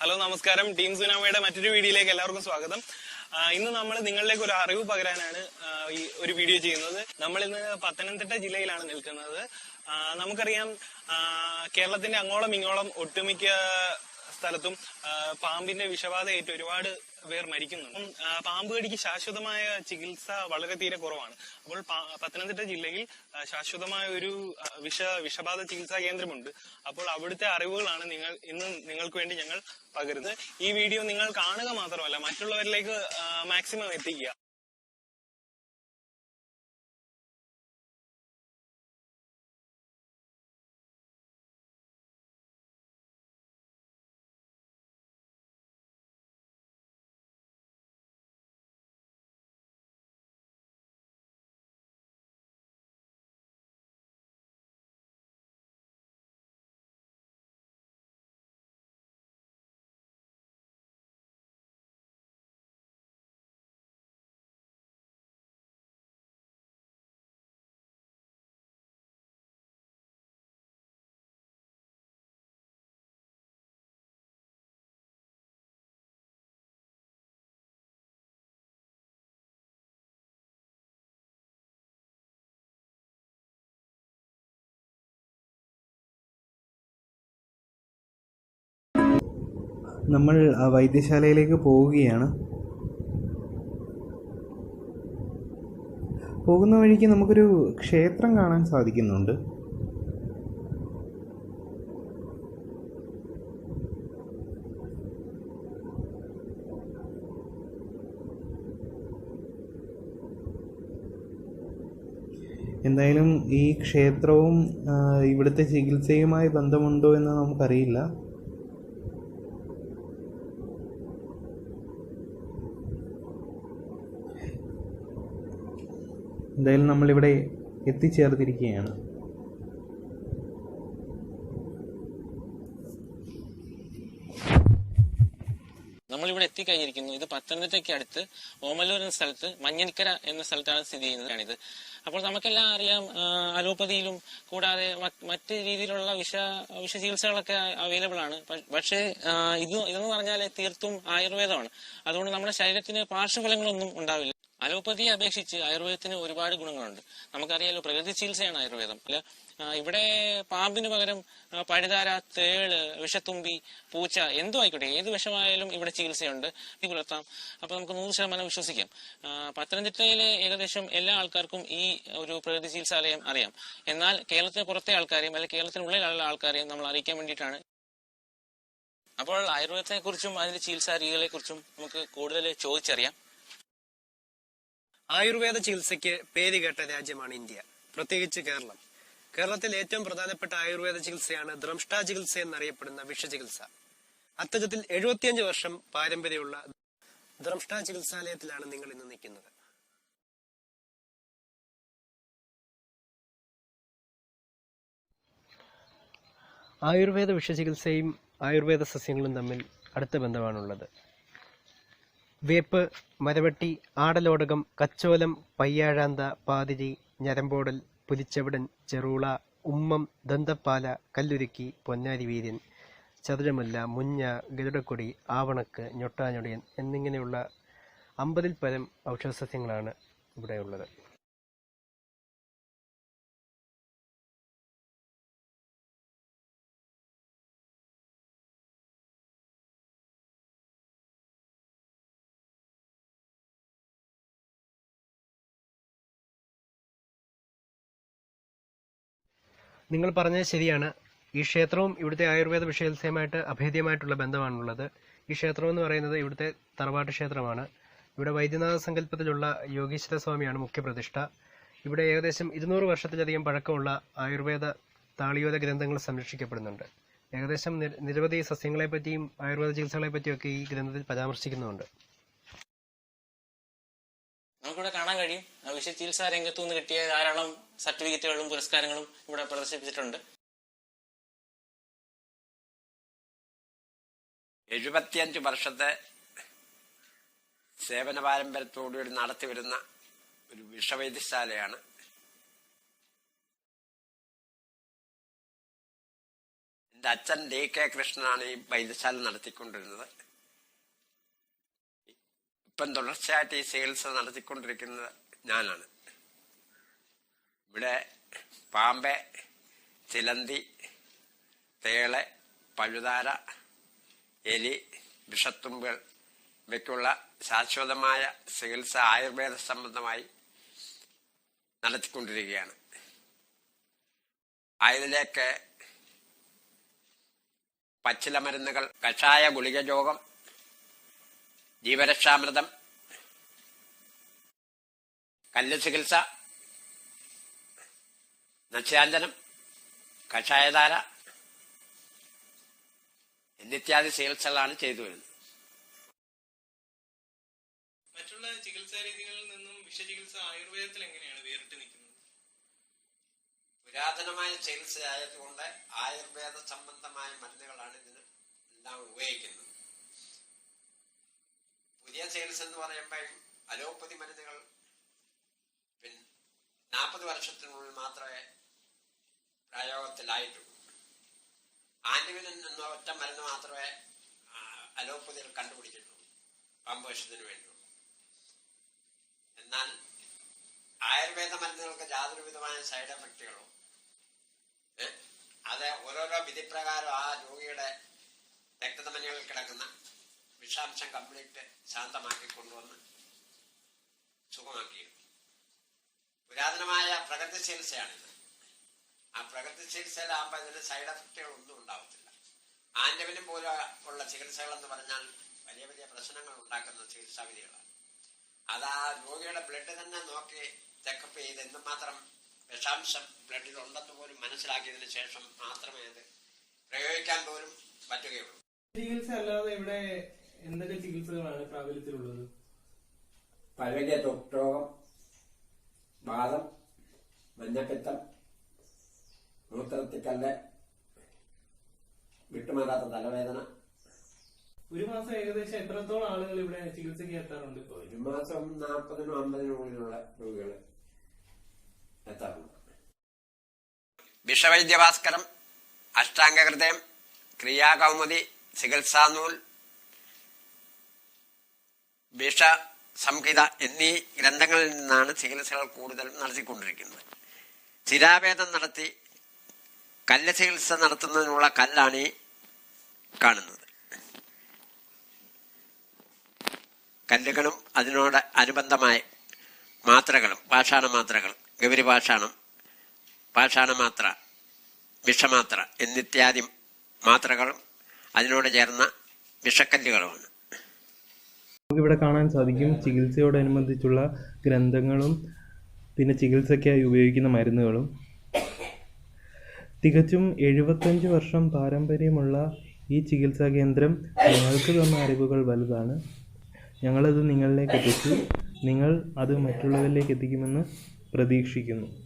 Hello നമസ്കാരം. Team സുനാമയുടെ മറ്റൊരു വീഡിയോയിലേക്ക് എല്ലാവർക്കും സ്വാഗതം. ഇന്ന് നമ്മൾ നിങ്ങളിലേക്ക് ഒരു അറിവ് പകരാനാണ് ഈ ഒരു വീഡിയോ ചെയ്യുന്നത്. നമ്മൾ ഇന്ന് പത്തനംതിട്ട ജില്ലയിലാണ് നിൽക്കുന്നത്. നമുക്കറിയാം കേരളത്തിന്റെ അങ്ങോളം ഇങ്ങോളം ഒട്ടുമിക്ക സ്ഥലത്തും പാമ്പിന്റെ വിഷബാധ ഏറ്റ് ഒരുപാട് പേർ മരിക്കുന്നുണ്ട്. പാമ്പ് കടിക്ക് ശാശ്വതമായ ചികിത്സ വളരെ തീരെ കുറവാണ്. അപ്പോൾ പത്തനംതിട്ട ജില്ലയിൽ ശാശ്വതമായ ഒരു വിഷ വിഷബാധ ചികിത്സാ കേന്ദ്രമുണ്ട്. അപ്പോൾ അവിടുത്തെ അറിവുകളാണ് നിങ്ങൾ ഇന്ന് നിങ്ങൾക്ക് വേണ്ടി ഞങ്ങൾ പകരുന്നത്. ഈ വീഡിയോ നിങ്ങൾ കാണുക മാത്രമല്ല മറ്റുള്ളവരിലേക്ക് മാക്സിമം എത്തിക്കുക. നമ്മൾ വൈദ്യശാലയിലേക്ക് പോവുകയാണ്. പോകുന്ന വഴിക്ക് നമുക്കൊരു ക്ഷേത്രം കാണാൻ സാധിക്കുന്നുണ്ട്. എന്തായാലും ഈ ക്ഷേത്രവും ഇവിടുത്തെ ചികിത്സയുമായി ബന്ധമുണ്ടോ എന്ന് നമുക്കറിയില്ല. എന്തായാലും നമ്മളിവിടെ എത്തിച്ചേർന്നിരിക്കുകയാണ്. നമ്മളിവിടെ എത്തിക്കഴിഞ്ഞിരിക്കുന്നു. ഇത് പത്തനംതിട്ടയ്ക്ക് അടുത്ത് ഓമല്ലൂർ എന്ന സ്ഥലത്ത് മഞ്ഞനിക്കര എന്ന സ്ഥലത്താണ് സ്ഥിതി ചെയ്യുന്നതാണിത്. അപ്പോൾ നമുക്കെല്ലാം അറിയാം അലോപ്പതിയിലും കൂടാതെ മറ്റ് രീതിയിലുള്ള വിഷ വിഷ ചികിത്സകളൊക്കെ അവൈലബിൾ ആണ് പക്ഷേ ഇത് ഇതെന്ന് പറഞ്ഞാൽ തീർത്തും ആയുർവേദമാണ്. അതുകൊണ്ട് നമ്മുടെ ശരീരത്തിന് പാർശ്വഫലങ്ങളൊന്നും ഉണ്ടാവില്ല. അലോപ്പതിയെ അപേക്ഷിച്ച് ആയുർവേദത്തിന് ഒരുപാട് ഗുണങ്ങളുണ്ട്. നമുക്കറിയാലോ പ്രകൃതി ചികിത്സയാണ് ആയുർവേദം. അല്ല ഇവിടെ പാമ്പിന് പകരം പഴുതാര തേൾ വിഷത്തുമ്പി പൂച്ച എന്തോ ആയിക്കോട്ടെ ഏത് വിഷമായാലും ഇവിടെ ചികിത്സയുണ്ട്. ഈ പുലർത്താം. അപ്പൊ നമുക്ക് നൂറ് ശതമാനം വിശ്വസിക്കാം. പത്തനംതിട്ടയിലെ ഏകദേശം എല്ലാ ആൾക്കാർക്കും ഈ ഒരു പ്രകൃതി ചികിത്സാലയം അറിയാം. എന്നാൽ കേരളത്തിന് പുറത്തെ ആൾക്കാരെയും അല്ലെങ്കിൽ കേരളത്തിനുള്ളിലുള്ള ആൾക്കാരെയും നമ്മൾ അറിയിക്കാൻ വേണ്ടിയിട്ടാണ്. അപ്പോൾ ആയുർവേദത്തെ കുറിച്ചും അതിന്റെ ചികിത്സാ രീതികളെ കുറിച്ചും നമുക്ക് കൂടുതൽ ചോദിച്ചറിയാം. ആയുർവേദ ചികിത്സയ്ക്ക് പേരുകേട്ട രാജ്യമാണ് ഇന്ത്യ പ്രത്യേകിച്ച് കേരളം. കേരളത്തിൽ ഏറ്റവും പ്രധാനപ്പെട്ട ആയുർവേദ ചികിത്സയാണ് ദ്രംഷ്ട ചികിത്സ എന്നറിയപ്പെടുന്ന വിഷചികിത്സ അത്തരത്തിൽ എഴുപത്തിയഞ്ച് വർഷം പാരമ്പര്യമുള്ള ദ്രംഷ്ട ചികിത്സാലയത്തിലാണ് നിങ്ങൾ ഇന്ന് നിൽക്കുന്നത്. ആയുർവേദ വിഷചികിത്സയും ആയുർവേദ സസ്യങ്ങളും തമ്മിൽ അടുത്ത ബന്ധമാണുള്ളത്. വേപ്പ് മരവെട്ടി ആടലോടകം കച്ചോലം പയ്യാഴാന്ത പാതിരി ഞരമ്പോടൽ പുലിച്ചവിടൻ ചെറൂള ഉമ്മം ദന്തപ്പാല കല്ലുരുക്കി പൊന്നാരി വീര്യൻ ചതുരമുല്ല മുഞ്ഞ ഗരുഡക്കൊടി ആവണക്ക് ഞൊട്ടാഞ്ഞൊടിയൻ എന്നിങ്ങനെയുള്ള അമ്പതിൽ പരം ഔഷധസസ്യങ്ങളാണ് ഇവിടെയുള്ളത്. നിങ്ങൾ പറഞ്ഞത് ശരിയാണ്. ഈ ക്ഷേത്രവും ഇവിടുത്തെ ആയുർവേദ വിഷയത്സയമായിട്ട് അഭേദ്യമായിട്ടുള്ള ബന്ധമാണുള്ളത്. ഈ ക്ഷേത്രം എന്ന് പറയുന്നത് ഇവിടുത്തെ തറവാട്ട് ക്ഷേത്രമാണ്. ഇവിടെ വൈദ്യനാഥ സങ്കല്പത്തിലുള്ള യോഗീശ്വര സ്വാമിയാണ് മുഖ്യപ്രതിഷ്ഠ ഇവിടെ ഏകദേശം ഇരുന്നൂറ് വർഷത്തിലധികം പഴക്കമുള്ള ആയുർവേദ താളിയോല ഗ്രന്ഥങ്ങൾ സംരക്ഷിക്കപ്പെടുന്നുണ്ട്. ഏകദേശം നിര- നിരവധി സസ്യങ്ങളെപ്പറ്റിയും ആയുർവേദ ചികിത്സകളെ പറ്റിയൊക്കെ ഈ ഗ്രന്ഥത്തിൽ പരാമർശിക്കുന്നുണ്ട് നമുക്കിവിടെ കാണാൻ കഴിയും. ആ വിഷ ചികിത്സാ രംഗത്തു നിന്ന് കിട്ടിയ ധാരാളം സർട്ടിഫിക്കറ്റുകളും പുരസ്കാരങ്ങളും ഇവിടെ പ്രദർശിപ്പിച്ചിട്ടുണ്ട്. എഴുപത്തിയഞ്ച് വർഷത്തെ സേവന പാരമ്പര്യത്തോടുകൂടി നടത്തിവരുന്ന ഒരു വിഷവൈദ്യശാലയാണ്. എന്റെ അച്ഛൻ ഡി കെ കൃഷ്ണനാണ് ഈ വൈദ്യശാല നടത്തിക്കൊണ്ടിരുന്നത്. ഇപ്പം തുടർച്ചയായിട്ട് ഈ ചികിത്സ നടത്തിക്കൊണ്ടിരിക്കുന്നത് ഞാനാണ്. ഇവിടെ പാമ്പെ ചിലന്തി തേളെ പഴുതാര എലി വിഷത്തുമ്പുകൾ ഇവയ്ക്കുള്ള ശാശ്വതമായ ചികിത്സ ആയുർവേദ സംബന്ധമായി നടത്തിക്കൊണ്ടിരിക്കുകയാണ്. അതിലേക്ക് പച്ചില മരുന്നുകൾ കഷായ ഗുളിക രോഗം ജീവരക്ഷാമൃതം കല്ല് ചികിത്സ നശ്യാഞ്ജനം കഷായധാര എന്നിത്യാദി ചികിത്സകളാണ് ചെയ്തു വരുന്നത്. മറ്റുള്ള ചികിത്സാ രീതികളിൽ നിന്നും വിഷചികിത്സ ആയുർവേദത്തിൽ എങ്ങനെയാണ് വേറിട്ട് നിൽക്കുന്നത്? പുരാതനമായ ചികിത്സയായതുകൊണ്ട് ആയുർവേദ സംബന്ധമായ മരുന്നുകളാണ് ഇതിന് എല്ലാം ഉപയോഗിക്കുന്നത്. പുതിയ ചികിത്സ എന്ന് പറയുമ്പോൾ അലോപ്പതി മരുന്നുകൾ പിന്നെ നാൽപ്പത് വർഷത്തിനുള്ളിൽ മാത്രമേ പ്രയോഗത്തിലായിട്ടുള്ളൂ ആന്റിവിനൻ എന്ന ഒറ്റ മരുന്ന് മാത്രമേ അലോപ്പതിയിൽ കണ്ടുപിടിച്ചിട്ടുള്ളൂ പാമ്പേഷത്തിന് വേണ്ടിയുള്ളൂ എന്നാൽ ആയുർവേദ മരുന്നുകൾക്ക് യാതൊരു വിധമായ സൈഡ് എഫക്റ്റുകളോ? അത് ഓരോരോ വിധിപ്രകാരം ആ രോഗിയുടെ രക്തധമനികളിൽ കിടക്കുന്ന വിഷാംശം കംപ്ലീറ്റ് ശാന്തമാക്കി കൊണ്ടുവന്ന് സുഖമാക്കിയിരുന്നു. പുരാതനമായ പ്രകൃതി ചികിത്സയാണിത്. ആ പ്രകൃതി ചികിത്സയിലാകുമ്പോൾ ഇതിന് സൈഡ് എഫക്റ്റുകൾ ഒന്നും ഉണ്ടാവത്തില്ല. ആന്റവിന് പോലെ ഉള്ള ചികിത്സകൾ എന്ന് പറഞ്ഞാൽ വലിയ വലിയ പ്രശ്നങ്ങൾ ഉണ്ടാക്കുന്ന ചികിത്സാ വിധികളാണ് അത് ആ രോഗിയുടെ ബ്ലഡ് തന്നെ നോക്കി ചെക്കപ്പ് ചെയ്ത് എന്തുമാത്രം വിഷാംശം ബ്ലഡിൽ ഉണ്ടെന്ന് പോലും മനസ്സിലാക്കിയതിന് ശേഷം മാത്രമേ അത് പ്രയോഗിക്കാൻ പോലും പറ്റുകയുള്ളൂ. ചികിത്സ അല്ലാതെ ഇവിടെ എന്തൊക്കെ ചികിത്സകളാണ് പ്രാബല്യത്തിലുള്ളത്? പഴകിയ രോഗം വാദം മഞ്ഞപ്പിത്തം മൂത്രത്തിക്കല്ല് വിട്ടുമാറാത്ത തലവേദന. ഒരു മാസം ഏകദേശം എത്രത്തോളം ആളുകൾ ഇവിടെ ചികിത്സയ്ക്ക് എത്താറുണ്ട്? ഒരു മാസം നാൽപ്പതിനും അമ്പതിനും ഉള്ളിലുള്ള രോഗികൾ എത്താറുണ്ട്. വിഷവൈദ്യഭാസ്കരം അഷ്ടാംഗഹൃദയം ക്രിയാകൗമുദി ചികിത്സാനൂൽ വിഷ സംഹിത എന്നീ ഗ്രന്ഥങ്ങളിൽ നിന്നാണ് ചികിത്സകൾ കൂടുതൽ നടത്തിക്കൊണ്ടിരിക്കുന്നത്. ചിരാവേദം നടത്തി കല്ല് ചികിത്സ നടത്തുന്നതിനുള്ള കല്ലാണ് ഈ കാണുന്നത്. കല്ലുകളും അതിനോട് അനുബന്ധമായ മാത്രകളും പാഷാണ മാത്രകൾ ഗൗരി പാഷാണം പാഷാണമാത്ര വിഷമാത്ര എന്നിത്യാദി മാത്രകളും അതിനോട് ചേർന്ന വിഷക്കല്ലുകളുമാണ്. നമുക്കിവിടെ കാണാൻ സാധിക്കും. ചികിത്സയോടനുബന്ധിച്ചുള്ള ഗ്രന്ഥങ്ങളും പിന്നെ ചികിത്സയ്ക്കായി ഉപയോഗിക്കുന്ന മരുന്നുകളും. തികച്ചും എഴുപത്തഞ്ച് വർഷം പാരമ്പര്യമുള്ള ഈ ചികിത്സാ കേന്ദ്രം ഞങ്ങൾക്ക് തന്ന അറിവുകൾ വലുതാണ്. ഞങ്ങളത് നിങ്ങളിലേക്ക് എത്തിച്ചു. നിങ്ങൾ അത് മറ്റുള്ളവരിലേക്ക് എത്തിക്കുമെന്ന് പ്രതീക്ഷിക്കുന്നു.